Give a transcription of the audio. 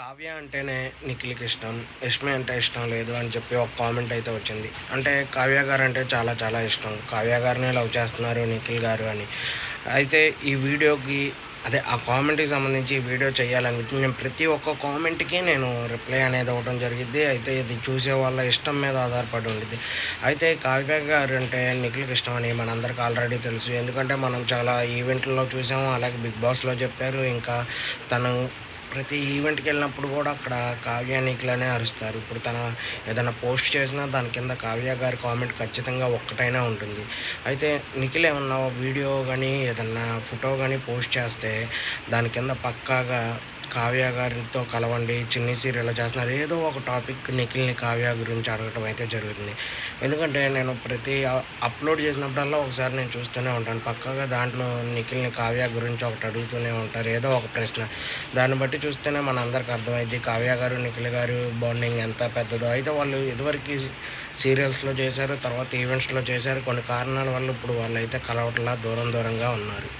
కావ్య అంటేనే నిఖిల్కి ఇష్టం యష్మి అంటే ఇష్టం లేదు అని చెప్పి ఒక కామెంట్ అయితే వచ్చింది. అంటే కావ్య గారు అంటే చాలా చాలా ఇష్టం. కావ్య గారిని లవ్ చేస్తున్నారు నిఖిల్ గారు అని. అయితే ఈ వీడియోకి అదే ఆ కామెంట్కి సంబంధించి వీడియో చేయాలనుకుంటున్నాను నేను ప్రతి ఒక్క కామెంట్కి నేను రిప్లై అనేది ఇవ్వడం జరిగింది. అయితే ఇది చూసే వాళ్ళ ఇష్టం మీద ఆధారపడి ఉండిద్ది. అయితే కావ్య గారు అంటే నిఖిల్కి ఇష్టం అని మనందరికీ ఆల్రెడీ తెలుసు. ఎందుకంటే మనం చాలా ఈవెంట్లలో చూసాము అలాగే బిగ్ బాస్లో చెప్పారు. ఇంకా తను ప్రతి ఈవెంట్కి వెళ్ళినప్పుడు కూడా అక్కడ కావ్య నీకులనే అరుస్తారు. ఇప్పుడు తన ఏదైనా పోస్ట్ చేసినా దాని కింద కావ్య గారి కామెంట్ ఖచ్చితంగా ఒక్కటైనా ఉంటుంది. అయితే నిఖిల్ ఏమన్నా వీడియో కానీ ఏదన్నా ఫోటో కానీ పోస్ట్ చేస్తే దాని కింద పక్కాగా కావ్య గారితో కలవండి చిన్ని సీరియల్ చేస్తున్నారు. ఏదో ఒక టాపిక్ నిఖిల్ని కావ్య గురించి అడగటం అయితే జరుగుతుంది. ఎందుకంటే నేను ప్రతి అప్లోడ్ చేసినప్పుడల్లా ఒకసారి నేను చూస్తూనే ఉంటాను. పక్కాగా దాంట్లో నిఖిల్ని కావ్య గురించి ఒకటి అడుగుతూనే ఉంటారు. ఏదో ఒక ప్రశ్న. దాన్ని బట్టి చూస్తేనే మన అందరికి అర్థమైంది కావ్య గారు నిఖిల్ గారు బాండింగ్ ఎంత పెద్దదో. అయితే వాళ్ళు ఇదివరకు సీరియల్స్లో చేశారు తర్వాత ఈవెంట్స్లో చేశారు. కొన్ని కారణాల వల్ల ఇప్పుడు వాళ్ళు అయితే కలవట్లా దూరం దూరంగా ఉన్నారు.